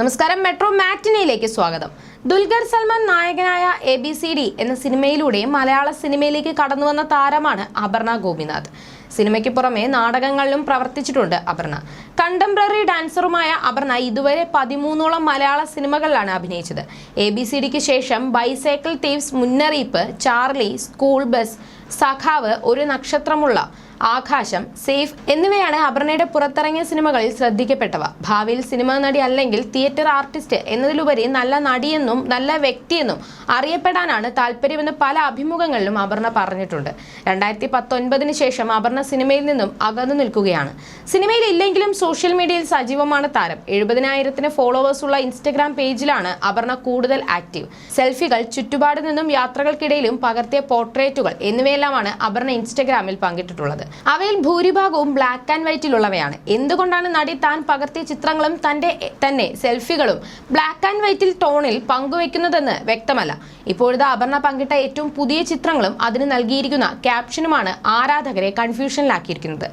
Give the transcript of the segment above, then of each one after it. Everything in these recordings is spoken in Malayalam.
നമസ്കാരം. മെട്രോ മാറ്റിനിയിലേക്ക് സ്വാഗതം. ദുൽഖർ സൽമാൻ നായകനായ എ ബി സി ഡി എന്ന സിനിമയിലൂടെ മലയാള സിനിമയിലേക്ക് കടന്നുവന്ന താരമാണ് അപർണ ഗോപിനാഥ്. സിനിമയ്ക്ക് പുറമെ നാടകങ്ങളിലും പ്രവർത്തിച്ചിട്ടുണ്ട് അപർണ. കണ്ടംപററി ഡാൻസറുമായ അപർണ ഇതുവരെ പതിമൂന്നോളം മലയാള സിനിമകളിലാണ് അഭിനയിച്ചത്. എ ബി സി ഡിക്ക് ശേഷം ബൈസൈക്കിൾ തീവ്സ് മുന്നറിയിപ്പ് ചാർലി സ്കൂൾ ബസ് സഖാവ് ഒരു നക്ഷത്രമുള്ള ആകാശം സേഫ് എന്നിവയാണ് അപർണയുടെ പുറത്തിറങ്ങിയ സിനിമകളിൽ ശ്രദ്ധിക്കപ്പെട്ടവ. ഭാവിയിൽ സിനിമാ നടി അല്ലെങ്കിൽ തിയേറ്റർ ആർട്ടിസ്റ്റ് എന്നതിലുപരി നല്ല നടിയെന്നും നല്ല വ്യക്തിയെന്നും അറിയപ്പെടാനാണ് താല്പര്യമെന്ന് പല അഭിമുഖങ്ങളിലും അപർണ പറഞ്ഞിട്ടുണ്ട്. രണ്ടായിരത്തി പത്തൊൻപതിന് ശേഷം അപർണ സിനിമയിൽ നിന്നും അകന്നു നിൽക്കുകയാണ്. സിനിമയിൽ ഇല്ലെങ്കിലും സോഷ്യൽ മീഡിയയിൽ സജീവമാണ് താരം. എഴുപതിനായിരത്തിന് ഫോളോവേഴ്സ് ഉള്ള ഇൻസ്റ്റഗ്രാം പേജിലാണ് അപർണ കൂടുതൽ ആക്റ്റീവ്. സെൽഫികൾ ചുറ്റുപാട് നിന്നും യാത്രകൾക്കിടയിലും പകർത്തിയ പോർട്രേറ്റുകൾ എന്നിവയെല്ലാമാണ് അപർണ ഇൻസ്റ്റഗ്രാമിൽ പങ്കിട്ടിട്ടുള്ളത്. അവയിൽ ഭൂരിഭാഗവും ബ്ലാക്ക് ആൻഡ് വൈറ്റിലുള്ളവയാണ് എന്തുകൊണ്ടാണ് നടി താൻ പകർത്തിയ ചിത്രങ്ങളും തന്റെ തന്നെ സെൽഫികളും ബ്ലാക്ക് ആൻഡ് വൈറ്റിൽ ടോണിൽ പങ്കുവെക്കുന്നതെന്ന് വ്യക്തമല്ല. ഇപ്പോഴത്തെ അപർണ പങ്കിട്ട ഏറ്റവും പുതിയ ചിത്രങ്ങളും അതിന് നൽകിയിരിക്കുന്ന ക്യാപ്ഷനുമാണ് ആരാധകരെ കൺഫ്യൂഷനിലാക്കിയിരിക്കുന്നത്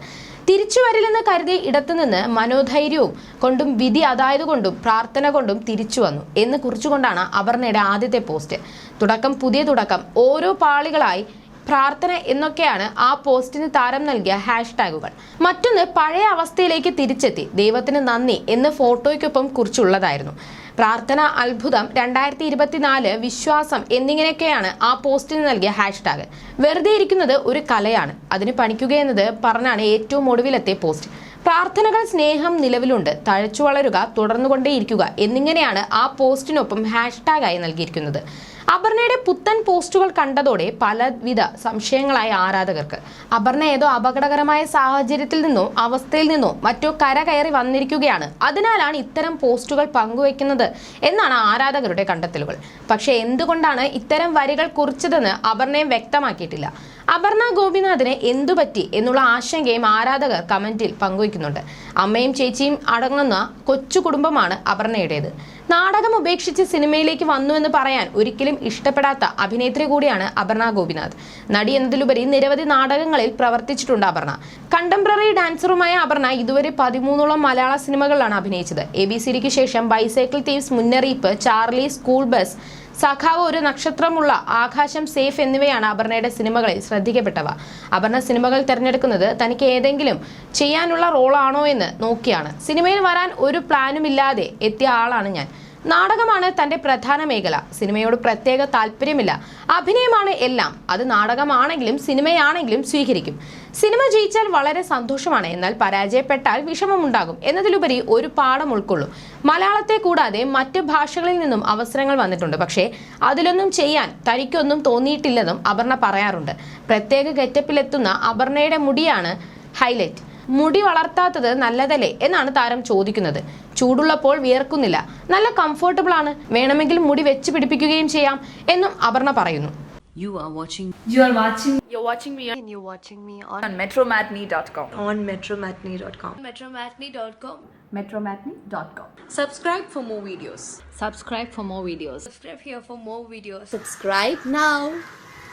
തിരിച്ചു വരില്ലെന്ന് കരുതി ഇടത്തുനിന്ന് മനോധൈര്യവും കൊണ്ടും വിധി അതായത് കൊണ്ടും പ്രാർത്ഥന കൊണ്ടും തിരിച്ചു വന്നു. എന്ന് കുറിച്ചുകൊണ്ടാണ് അപർണയുടെ ആദ്യത്തെ പോസ്റ്റ്. തുടക്കം പുതിയ തുടക്കം. ഓരോ പാളികളായി പ്രാർത്ഥന എന്നൊക്കെയാണ് ആ പോസ്റ്റിന് താരം നൽകിയ ഹാഷ്ടാഗുകൾ. മറ്റൊന്ന് പഴയ അവസ്ഥയിലേക്ക് തിരിച്ചെത്തി. ദൈവത്തിന് നന്ദി എന്ന് ഫോട്ടോയ്ക്കൊപ്പം കുറിച്ചുള്ളതായിരുന്നു. പ്രാർത്ഥന അത്ഭുതം രണ്ടായിരത്തി ഇരുപത്തിനാല് വിശ്വാസം എന്നിങ്ങനെയൊക്കെയാണ് ആ പോസ്റ്റിന് നൽകിയ ഹാഷ്ടാഗ്. വെറുതെ ഇരിക്കുന്നത് ഒരു കലയാണ്. അതിന് പണിക്കുകയെന്നത് പറഞ്ഞാണ് ഏറ്റവും ഒടുവിലത്തെ പോസ്റ്റ്. പ്രാർത്ഥനകൾ സ്നേഹം നിലവിലുണ്ട്. തഴച്ചു വളരുക തുടർന്നുകൊണ്ടേയിരിക്കുക എന്നിങ്ങനെയാണ് ആ പോസ്റ്റിനൊപ്പം ഹാഷ്ടാഗായി നൽകിയിരിക്കുന്നത്. അപർണയുടെ പുത്തൻ പോസ്റ്റുകൾ കണ്ടതോടെ പലവിധ സംശയങ്ങളായ ആരാധകർക്ക്. അപർണ ഏതോ അപകടകരമായ സാഹചര്യത്തിൽ നിന്നോ അവസ്ഥയിൽ നിന്നോ മറ്റോ കരകയറി വന്നിരിക്കുകയാണ്. അതിനാലാണ് ഇത്തരം പോസ്റ്റുകൾ പങ്കുവെക്കുന്നത് എന്നാണ് ആരാധകരുടെ കണ്ടെത്തലുകൾ. പക്ഷേ എന്തുകൊണ്ടാണ് ഇത്തരം വരികൾ കുറിച്ചതെന്ന് അപർണയും വ്യക്തമാക്കിയിട്ടില്ല. അപർണ ഗോപിനാഥിനെ എന്തുപറ്റി എന്നുള്ള ആശങ്കയും ആരാധകർ കമന്റിൽ പങ്കുവയ്ക്കുന്നുണ്ട്. അമ്മയും ചേച്ചിയും അടങ്ങുന്ന കൊച്ചു കുടുംബമാണ് അപർണയുടേത്. നാടകം ഉപേക്ഷിച്ച് സിനിമയിലേക്ക് വന്നു എന്ന് പറയാൻ ഒരിക്കലും ഇഷ്ടപ്പെടാത്ത അഭിനേത്രി കൂടിയാണ് അപർണ ഗോപിനാഥ്. നടി എന്നതിലുപരി നിരവധി നാടകങ്ങളിൽ പ്രവർത്തിച്ചിട്ടുണ്ട് അപർണ. കണ്ടംപററി ഡാൻസറുമായ അപർണ ഇതുവരെ പതിമൂന്നോളം മലയാള സിനിമകളിലാണ് അഭിനയിച്ചത്. എ ബി സിഡിക്ക് ശേഷം ബൈസൈക്കിൾ തീവ്സ് മുന്നറിയിപ്പ് ചാർലി സ്കൂൾ ബസ് സഖാവ് ഒരു നക്ഷത്രമുള്ള ആകാശം സേഫ് എന്നിവയാണ് അപർണയുടെ സിനിമകളിൽ ശ്രദ്ധിക്കപ്പെട്ടവ. അപർണ സിനിമകൾ തിരഞ്ഞെടുക്കുന്നത് തനിക്ക് ഏതെങ്കിലും ചെയ്യാനുള്ള റോളാണോ എന്ന് നോക്കിയാണ്. സിനിമയിൽ വരാൻ ഒരു പ്ലാനും ഇല്ലാതെ എത്തിയ ആളാണ് ഞാൻ. നാടകമാണ് തന്റെ പ്രധാന മേഖല. സിനിമയോട് പ്രത്യേക താല്പര്യമില്ല. അഭിനയമാണ് എല്ലാം. അത് നാടകമാണെങ്കിലും സിനിമയാണെങ്കിലും സ്വീകരിക്കും. സിനിമ ജയിച്ചാൽ വളരെ സന്തോഷമാണ്. എന്നാൽ പരാജയപ്പെട്ടാൽ വിഷമമുണ്ടാകും. എന്നതിലുപരി ഒരു പാഠം ഉൾക്കൊള്ളും. മലയാളത്തെ കൂടാതെ മറ്റ് ഭാഷകളിൽ നിന്നും അവസരങ്ങൾ വന്നിട്ടുണ്ട്. പക്ഷേ അതിലൊന്നും ചെയ്യാൻ തനിക്കൊന്നും തോന്നിയിട്ടില്ലെന്നും അപർണ പറയാറുണ്ട്. പ്രത്യേക ഗെറ്റപ്പിലെത്തുന്ന അപർണയുടെ മുടിയാണ് ഹൈലൈറ്റ്. മുടി വളർത്താത്തത് നല്ലതല്ലേ എന്നാണ് താരം ചോദിക്കുന്നത് ചൂടുള്ളപ്പോൾ വിയർക്കുന്നില്ല നല്ല കംഫർട്ടബിൾ ആണ് വേണമെങ്കിൽ മുടി വെച്ച് പിടിപ്പിക്കുകയും ചെയ്യാം എന്നും അപർണ പറയുന്നു You are watching You are watching You're watching me and you're watching me on, on metromatney.com. on metromatney.com. metromatney.com. Metromatney.com. Subscribe for more videos. subscribe for more videos. Subscribe here for more videos. Subscribe now.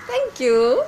Thank you.